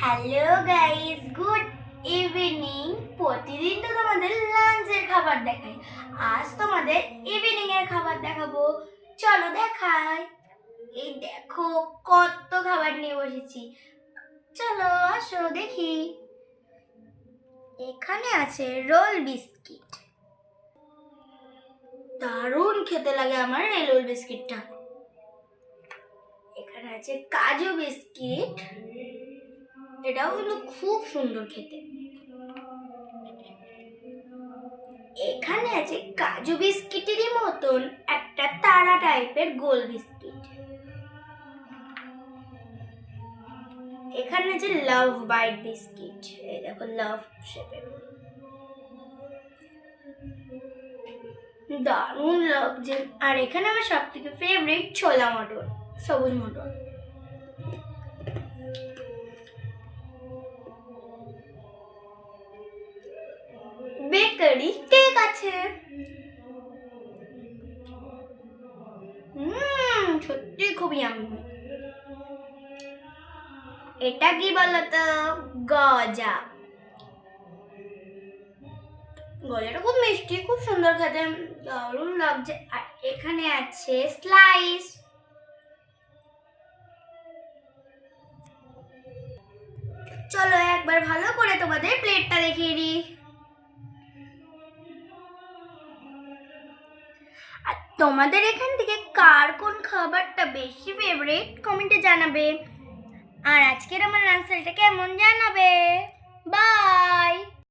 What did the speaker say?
Hello guys good evening প্রতিদিন তো তোমাদের লাঞ্চের খাবার দেখাই। আজ তোমাদের ইভিনিং এর খাবার দেখাবো। চলো দেখাই। এই দেখো, কত খাবার নিয়ে বসেছি। চলো, আসো, দেখি। এখানে আছে রোল বিস্কিট। দারুণ খেতে লাগে আমার এই রোল বিস্কিটটা। এখানে আছে কাজু বিস্কিট। এটাও কিন্তু খুব সুন্দর খেতে। এখানে আছে কাজু বিস্কিটেরই মতন একটা তারা টাইপের গোল বিস্কিট। এখানে আছে লাভ বাইট বিস্কিট। এই দেখো লাভ শেপের দারুণ লাগছে। আর এখানে আমার সব থেকে ফেভারিট ছোলা মটর, সবুজ মটর। বেকারি কেক আছে হুম, সত্যি খুবই আমি। এটা কি বলতো? গজা। গজাটা খুব মিষ্টি, খুব সুন্দর খেতে। দারুণ লাগছে। আর এখানে আছে স্লাইস চলো একবার ভালো করে তোমাদের প্লেটটা দেখিয়ে দিই। আর তোমাদের এখান থেকে কার কোন খাবারটা বেশি ফেভারিট কমেন্টে জানাবে। আর আজকের আমার আনসারটা কেমন জানাবে? বাই